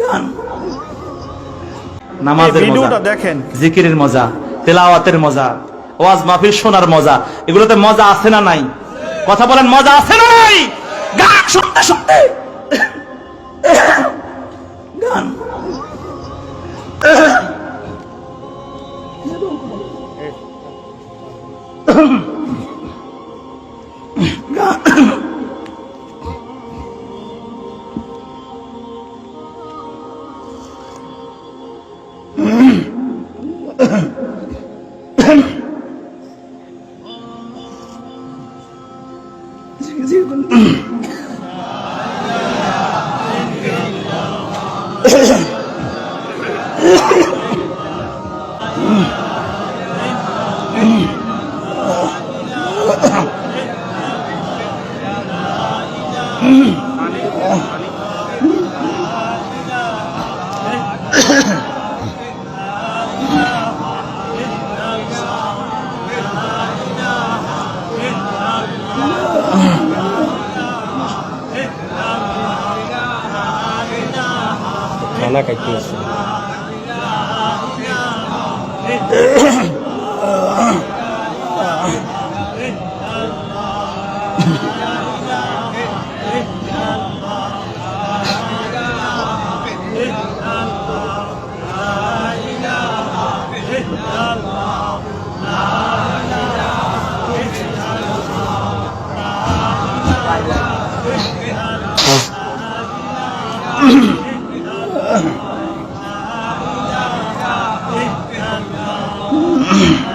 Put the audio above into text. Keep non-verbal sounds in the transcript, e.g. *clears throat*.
গান। নামাজের মজা দেখেন। জিকিরের মজা তেলাওয়াতের মজা ওয়াজ মাহফিল শোনার মজা এগুলোতে মজা আছে না নাই? কথা বলেন মজা আছে না নাই? গান শুনতে শুনতে গান। Mm-hmm. খানা খাইতেছি গান Muy *clears throat* bien.